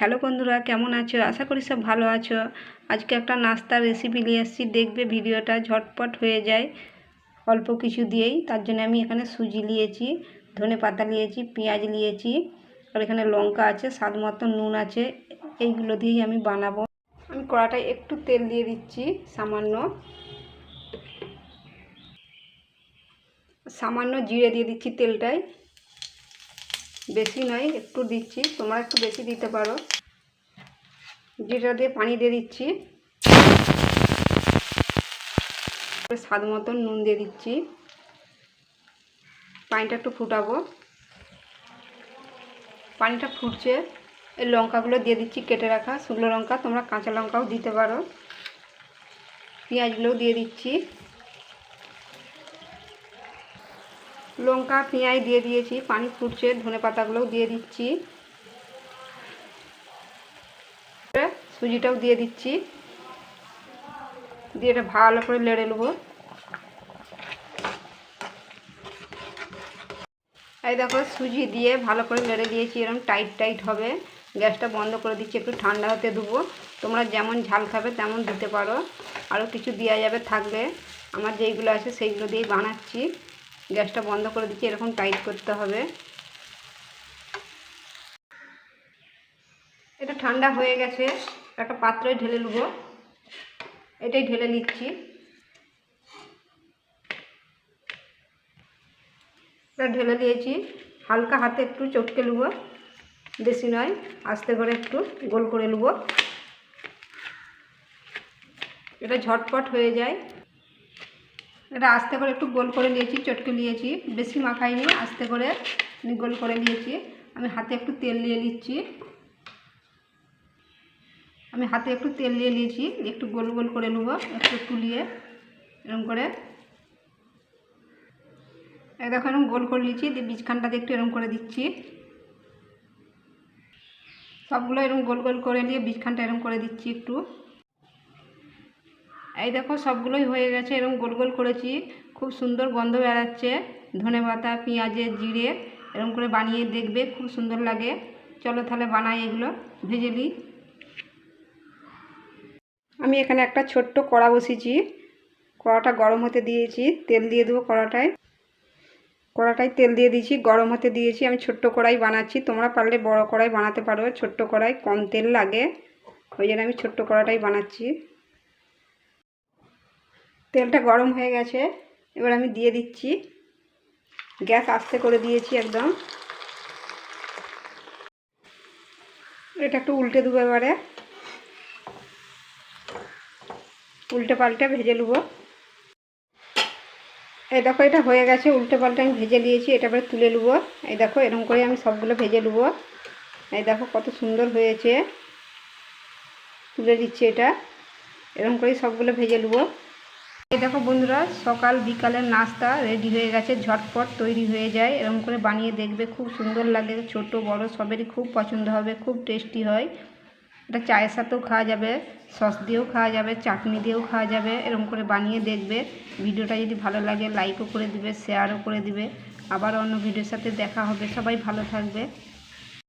Hello বন্ধুরা, কেমন আছো? আশা করি সব ভালো আছো। আজকে একটা নাস্তার রেসিপি নিয়ে এসেছি। দেখবে ভিডিওটা ঝটপট হয়ে যায় অল্প কিছু দিয়েই। তার জন্য আমি এখানে সুজি নিয়েছি, ধনে পাতা নিয়েছি, পেঁয়াজ নিয়েছি আর এখানে লঙ্কা আছে, স্বাদ মতো নুন আছে। এইগুলো দিয়েই আমি বানাবো। আমি কড়াটায় একটু তেল দিয়ে দিচ্ছি, সামান্য। সামান্য জিরে দিয়ে দিচ্ছি তেলটায়। বেশি নয়, একটু দিচ্ছি। তোমরা একটু বেশি দিতে পারো। জিরা দিয়ে পানি দিয়ে দিচ্ছি। স্বাদ মতন নুন দিয়ে দিচ্ছি। পানিটা একটু ফুটাবো। পানিটা ফুটছে। এই লঙ্কাগুলো দিয়ে দিচ্ছি কেটে রাখা। শুকনো লঙ্কা, তোমরা কাঁচা লঙ্কাও দিতে পারো। পেঁয়াজগুলোও দিয়ে দিচ্ছি। লঙ্কা, পেঁয়াজ দিয়ে দিয়েছি, পানি ফুটছে, ধনে পাতাগুলোও দিয়ে দিচ্ছি। সুজিটাও দিয়ে দিচ্ছি। দিয়ে এটা ভালো করে লেড়ে নেব। এই দেখো, সুজি দিয়ে ভালো করে লেড়ে দিয়েছি এরকম টাইট টাইট হবে। গ্যাসটা বন্ধ করে দিচ্ছি, একটু ঠান্ডা হতে দেবো। তোমরা যেমন ঝাল খাবে তেমন দিতে পারো। আরও কিছু দেওয়া যাবে থাকলে আমার যেইগুলো আছে সেইগুলো দিয়েই বানাচ্ছি। গ্যাসটা বন্ধ করে দিচ্ছি, এরকম টাইট করতে হবে। এটা ঠান্ডা হয়ে গেছে, একটা পাত্রে ঢেলে নেব। এটাই ঢেলে নিচ্ছি। এটা ঢেলে দিয়েছি, হালকা হাতে একটু চটকে নেব। বেশি নয়, আস্তে করে একটু গোল করে নেব। এটা ঝটপট হয়ে যায়। এটা আস্তে করে একটু গোল করে নিয়েছি, চটকে নিয়েছি। বেশি মাখাইনি, আস্তে করে গোল করে নিয়েছি। আমি হাতে একটু তেল নিয়ে নিচ্ছি। আমি হাতে একটু তেল নিয়ে নিয়েছি, একটু গোল গোল করে নেব, একটু তুলিয়ে এরকম করে। দেখো এরকম গোল করে নিয়েছি, দিয়ে বীজখানটাতে একটু এরকম করে দিচ্ছি। সবগুলো এরকম গোল গোল করে নিয়ে বীজখানটা এরকম করে দিচ্ছি একটু। এই দেখো সবগুলোই হয়ে গেছে এরকম গোল গোল করেছি। খুব সুন্দর গন্ধ বেড়াচ্ছে, ধনে পাতা, পেঁয়াজের জিরে এরকম করে বানিয়ে দেখবে, খুব সুন্দর লাগে। চলো তাহলে বানাই এগুলো, ভেজে নিই। আমি এখানে একটা ছোট্ট কড়া বসিয়েছি। কড়াটা গরম হতে দিয়েছি, তেল দিয়ে দেবো কড়াটায়। কড়াটায় তেল দিয়ে দিয়েছি, গরম হতে দিয়েছি। আমি ছোট্ট কড়াই বানাচ্ছি, তোমরা পারলে বড় কড়াই বানাতে পারো। ছোট্ট কড়াই কম তেল লাগে, ওই জন্য আমি ছোট্ট কড়াটাই বানাচ্ছি। তেলটা গরম হয়ে গেছে, এবার আমি দিয়ে দিচ্ছি। গ্যাস আস্তে করে দিয়েছি একদম। এটা একটু উল্টে দেবো এবারে। উল্টে পাল্টে ভেজে নেব। এই দেখো, এটা হয়ে গেছে, উল্টে পাল্টে আমি ভেজে নিয়েছি, এটা এবারে তুলে নেব। এই দেখো, এরকম করে আমি সবগুলো ভেজে নেব। এই দেখো, কত সুন্দর হয়েছে। তুলে দিচ্ছি এটা। এরকম করেই সবগুলো ভেজে নেব। এই দেখো বন্ধুরা, সকাল বিকালের নাস্তা রেডি হয়ে গেছে, ঝটপট তৈরি হয়ে যায়। এরকম করে বানিয়ে দেখবে, খুব সুন্দর লাগে। ছোট, বড়, সবেরই খুব পছন্দ হবে, খুব টেস্টি হয়। এটা চায়ের সাথেও খাওয়া যাবে, সস দিয়েও খাওয়া যাবে, চাটনি দিয়েও খাওয়া যাবে, এরকম করে বানিয়ে দেখবে। ভিডিওটা যদি ভালো লাগে লাইকও করে দিবে শেয়ারও করে দিবে। আবার অন্য ভিডিওর সাথে দেখা হবে। সবাই ভালো থাকবে।